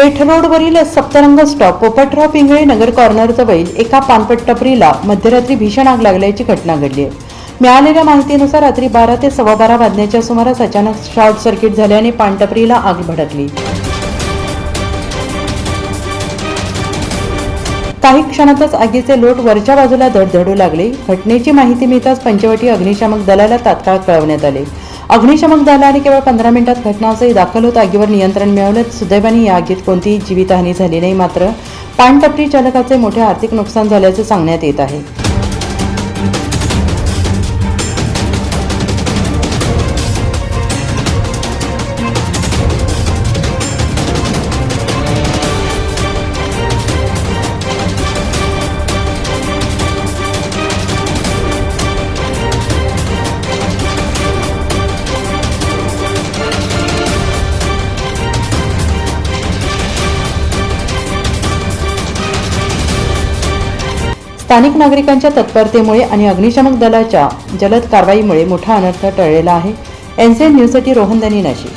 पेठ रोडवरील सप्तरंग स्टॉप पोपटराव पिंगळे नगर कॉर्नरजवळील एका पानपट टपरीला मध्यरात्री भीषण आग लागल्याची घटना घडली आहे. मिळालेल्या माहितीनुसार रात्री बारा ते सव्वा बारा वाजण्याच्या सुमारास अचानक शॉर्ट सर्किट झाल्याने पानटपरीला आग भडकली. काही क्षणातच आगीचे लोट वरच्या बाजूला धडधडू लागले. घटनेची माहिती मिळताच पंचवटी अग्निशामक दलाला तात्काळ कळवण्यात आले. अग्निशामक दलाने केवळ पंधरा मिनिटात घटनास्थळी दाखल होत. आगीवर नियंत्रण मिळवलं सुदैवाने या आगीत कोणतीही जीवितहानी झाली नाही. मात्र पाणटपरी चालकाचे मोठे आर्थिक नुकसान झाल्याचे सांगण्यात येत आहे. स्थानिक नागरिकांच्या तत्परतेमुळे आणि अग्निशमक दलाच्या जलद कारवाईमुळे मोठा अनर्थ टळलेला आहे. एनसीएन न्यूजसाठी रोहन दनी नाशिक.